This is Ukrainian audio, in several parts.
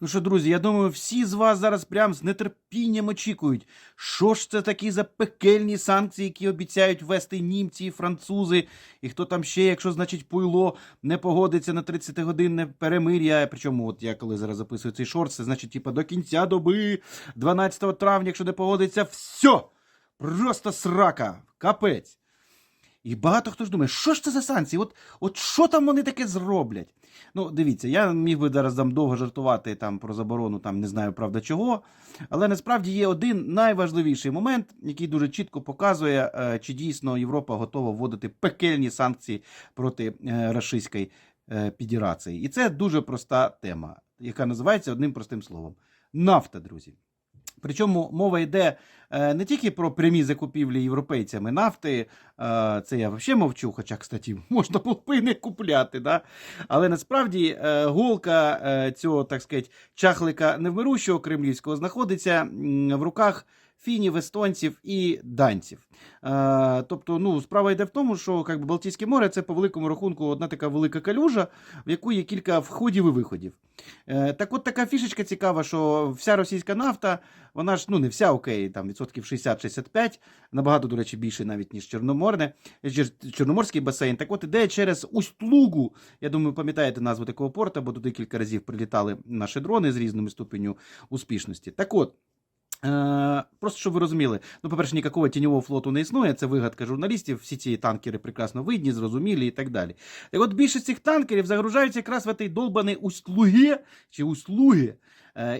Ну що, друзі, я думаю, всі з вас зараз прям з нетерпінням очікують, що ж це такі за пекельні санкції, які обіцяють ввести німці і французи, і хто там ще, якщо, значить, пуйло не погодиться на 30-годинне перемир'я. Причому, от я коли зараз записую цей шорт, це значить, типа, до кінця доби, 12 травня, якщо не погодиться, все! Просто срака, капець. І багато хто ж думає, що ж це за санкції? От, от що там вони таке зроблять? Ну, дивіться, я міг би зараз там довго жартувати там про заборону, там не знаю правда чого. Але насправді є один найважливіший момент, який дуже чітко показує, е, чи дійсно Європа готова вводити пекельні санкції проти е, Рашистської е, Федерації. І це дуже проста тема, яка називається одним простим словом: нафта, друзі. Причому мова йде е, не тільки про прямі закупівлі європейцями нафти, е, це я взагалі мовчу, хоча, кстати, можна було б і не купляти. Да? Але насправді е, голка цього, так сказати, чахлика невмирущого кремлівського знаходиться в руках фінів, естонців і данців. Е, тобто, ну, справа йде в тому, що би, Балтійське море це по великому рахунку одна така велика калюжа, в яку є кілька входів і виходів. Е, так от така фішечка цікава, що вся російська нафта, вона ж ну не вся окей, там відсотків 60-65, набагато, до речі, більше навіть, ніж Чорноморне, Чорноморський басейн. Так от іде через Усть-Лугу. Я думаю, пам'ятаєте назву такого порту, бо туди кілька разів прилітали наші дрони з різними ступеню успішності. Так от. Е, просто щоб ви розуміли, ну, по-перше, ніякого тіньового флоту не існує, це вигадка журналістів, всі ці танкери прекрасно видні, зрозумілі і так далі. Так от більшість цих танкерів загружаються якраз в цей долбаний Усть-Луге, чи Усть-Луги, Е,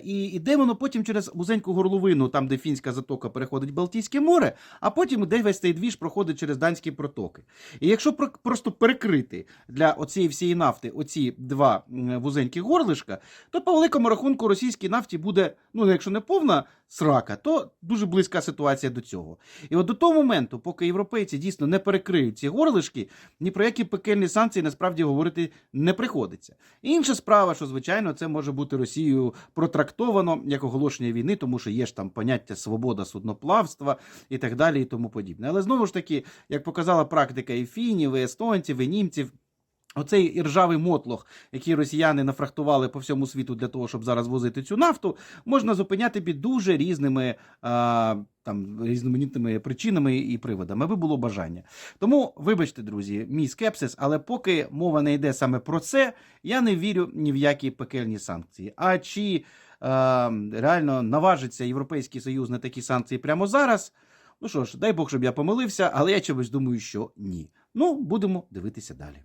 І йде воно потім через вузеньку горловину, там, де фінська затока переходить Балтійське море, а потім іде весь цей двіж проходить через данські протоки. І якщо про- просто перекрити для оцієї всієї нафти оці два вузенькі горлишка, то по великому рахунку російській нафті буде, ну якщо не повна срака, то дуже близька ситуація до цього. І от до того моменту, поки європейці дійсно не перекриють ці горлишки, ні про які пекельні санкції насправді говорити не приходиться. Інша справа, що звичайно це може бути Росією протрактовано як оголошення війни, тому що є ж там поняття свобода судноплавства і так далі, і тому подібне. Але знову ж таки, як показала практика і фінів, і естонців, і німців. Оцей іржавий мотлох, який росіяни нафрахтували по всьому світу для того, щоб зараз возити цю нафту, можна зупиняти під дуже різними а, там різноманітними причинами і приводами, аби було бажання. Тому, вибачте, друзі, мій скепсис, але поки мова не йде саме про це, я не вірю ні в які пекельні санкції. А чи е, реально наважиться Європейський Союз на такі санкції прямо зараз? Ну що ж, дай Бог, щоб я помилився, але я чомусь думаю, що ні. Ну, будемо дивитися далі.